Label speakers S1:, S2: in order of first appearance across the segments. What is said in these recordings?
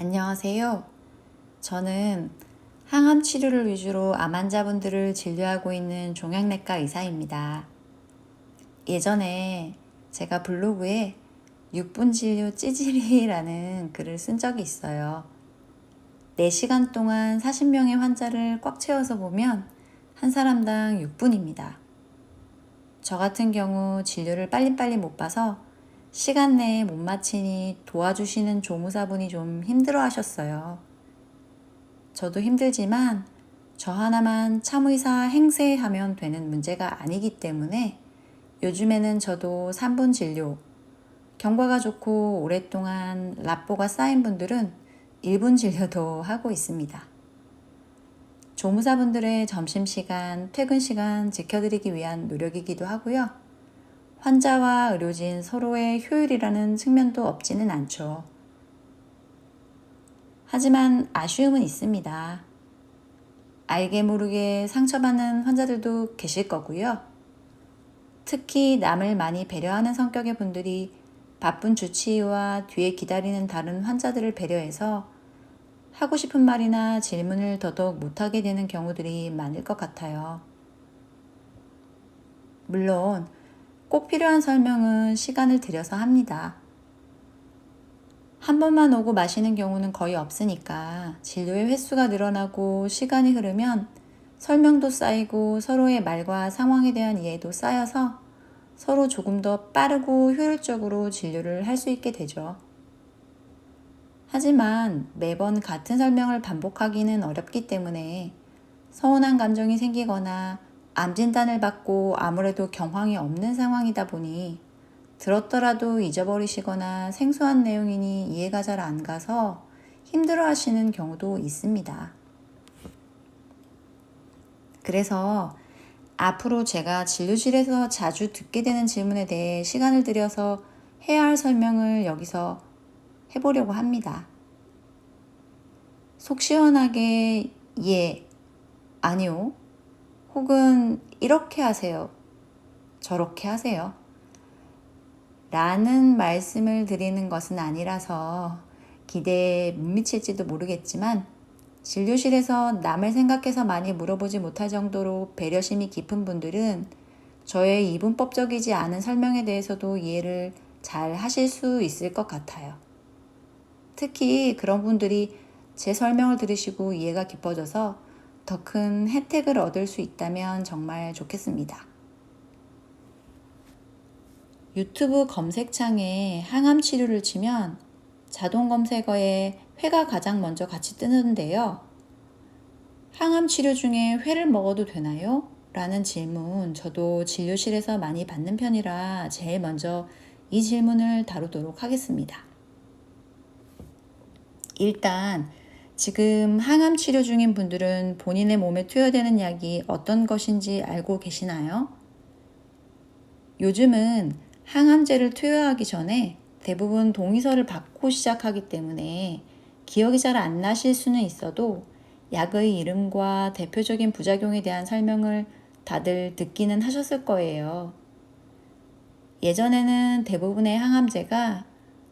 S1: 안녕하세요. 저는 항암 치료를 위주로 암 환자분들을 진료하고 있는 종양내과 의사입니다. 예전에 제가 블로그에 6분 진료 찌질이라는 글을 쓴 적이 있어요. 4시간 동안 40명의 환자를 꽉 채워서 보면 한 사람당 6분입니다. 저 같은 경우 진료를 빨리빨리 못 봐서 시간 내에 못 마치니 도와주시는 조무사분이 좀 힘들어 하셨어요. 저도 힘들지만 저 하나만 참의사 행세하면 되는 문제가 아니기 때문에 요즘에는 저도 3분 진료, 경과가 좋고 오랫동안 랍보가 쌓인 분들은 1분 진료도 하고 있습니다. 조무사분들의 점심시간, 퇴근시간 지켜드리기 위한 노력이기도 하고요. 환자와 의료진 서로의 효율이라는 측면도 없지는 않죠. 하지만 아쉬움은 있습니다. 알게 모르게 상처받는 환자들도 계실 거고요. 특히 남을 많이 배려하는 성격의 분들이 바쁜 주치의와 뒤에 기다리는 다른 환자들을 배려해서 하고 싶은 말이나 질문을 더더욱 못하게 되는 경우들이 많을 것 같아요. 물론 꼭 필요한 설명은 시간을 들여서 합니다. 한 번만 오고 마시는 경우는 거의 없으니까 진료의 횟수가 늘어나고 시간이 흐르면 설명도 쌓이고 서로의 말과 상황에 대한 이해도 쌓여서 서로 조금 더 빠르고 효율적으로 진료를 할 수 있게 되죠. 하지만 매번 같은 설명을 반복하기는 어렵기 때문에 서운한 감정이 생기거나 암 진단을 받고 아무래도 경황이 없는 상황이다 보니 들었더라도 잊어버리시거나 생소한 내용이니 이해가 잘 안 가서 힘들어 하시는 경우도 있습니다. 그래서 앞으로 제가 진료실에서 자주 듣게 되는 질문에 대해 시간을 들여서 해야 할 설명을 여기서 해보려고 합니다. 속 시원하게 예, 아니요, 혹은 이렇게 하세요, 저렇게 하세요. 라는 말씀을 드리는 것은 아니라서 기대에 못 미칠지도 모르겠지만 진료실에서 남을 생각해서 많이 물어보지 못할 정도로 배려심이 깊은 분들은 저의 이분법적이지 않은 설명에 대해서도 이해를 잘 하실 수 있을 것 같아요. 특히 그런 분들이 제 설명을 들으시고 이해가 깊어져서 더 큰 혜택을 얻을 수 있다면 정말 좋겠습니다. 유튜브 검색창에 항암 치료를 치면 자동 검색어에 회가 가장 먼저 같이 뜨는데요. 항암 치료 중에 회를 먹어도 되나요? 라는 질문 저도 진료실에서 많이 받는 편이라 제일 먼저 이 질문을 다루도록 하겠습니다. 일단 지금 항암 치료 중인 분들은 본인의 몸에 투여되는 약이 어떤 것인지 알고 계시나요? 요즘은 항암제를 투여하기 전에 대부분 동의서를 받고 시작하기 때문에 기억이 잘 안 나실 수는 있어도 약의 이름과 대표적인 부작용에 대한 설명을 다들 듣기는 하셨을 거예요. 예전에는 대부분의 항암제가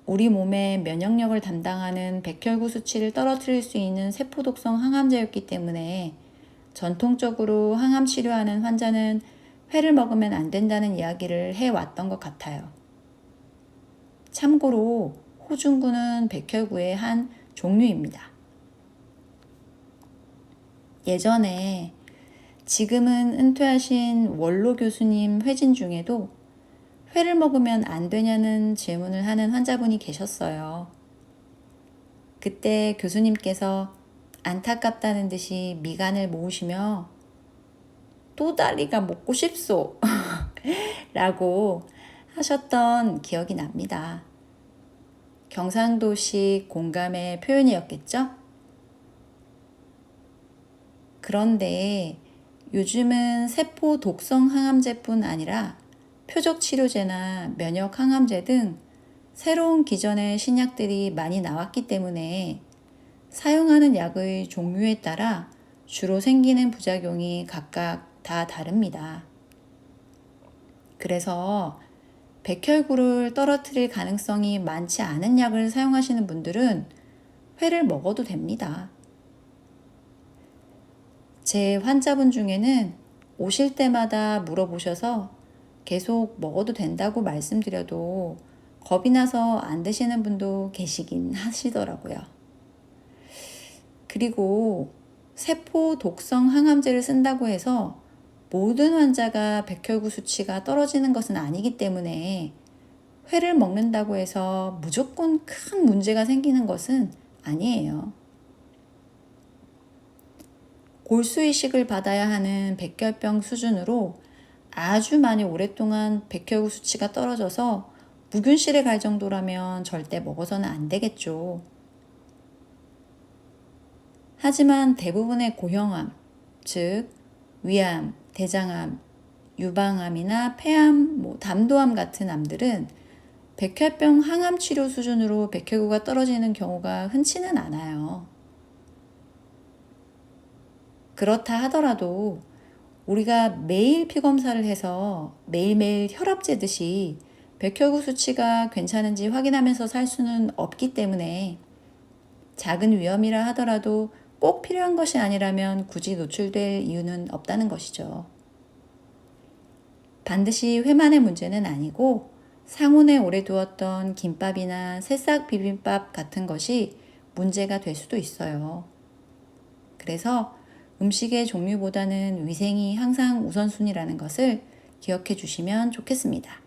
S1: 우리 몸의 면역력을 담당하는 백혈구 수치를 떨어뜨릴 수 있는 세포 독성 항암제였기 때문에 전통적으로 항암 치료하는 환자는 회를 먹으면 안 된다는 이야기를 해왔던 것 같아요. 참고로 호중구는 백혈구의 한 종류입니다. 예전에 지금은 은퇴하신 원로 교수님 회진 중에도 회를 먹으면 안 되냐는 질문을 하는 환자분이 계셨어요. 그때 교수님께서 안타깝다는 듯이 미간을 모으시며 또 다리가 먹고 싶소 라고 하셨던 기억이 납니다. 경상도식 공감의 표현이었겠죠? 그런데 요즘은 세포 독성 항암제뿐 아니라 표적 치료제나 면역 항암제 등 새로운 기전의 신약들이 많이 나왔기 때문에 사용하는 약의 종류에 따라 주로 생기는 부작용이 각각 다 다릅니다. 그래서 백혈구를 떨어뜨릴 가능성이 많지 않은 약을 사용하시는 분들은 회를 먹어도 됩니다. 제 환자분 중에는 오실 때마다 물어보셔서 계속 먹어도 된다고 말씀드려도 겁이 나서 안 드시는 분도 계시긴 하시더라고요. 그리고 세포 독성 항암제를 쓴다고 해서 모든 환자가 백혈구 수치가 떨어지는 것은 아니기 때문에 회를 먹는다고 해서 무조건 큰 문제가 생기는 것은 아니에요. 골수 이식을 받아야 하는 백혈병 수준으로 아주 많이 오랫동안 백혈구 수치가 떨어져서 무균실에 갈 정도라면 절대 먹어서는 안 되겠죠. 하지만 대부분의 고형암, 즉 위암, 대장암, 유방암이나 폐암, 뭐 담도암 같은 암들은 백혈병 항암 치료 수준으로 백혈구가 떨어지는 경우가 흔치는 않아요. 그렇다 하더라도 우리가 매일 피 검사를 해서 매일매일 혈압 재듯이 백혈구 수치가 괜찮은지 확인하면서 살 수는 없기 때문에 작은 위험이라 하더라도 꼭 필요한 것이 아니라면 굳이 노출될 이유는 없다는 것이죠. 반드시 회만의 문제는 아니고 상온에 오래 두었던 김밥이나 새싹 비빔밥 같은 것이 문제가 될 수도 있어요. 그래서 음식의 종류보다는 위생이 항상 우선순위라는 것을 기억해 주시면 좋겠습니다.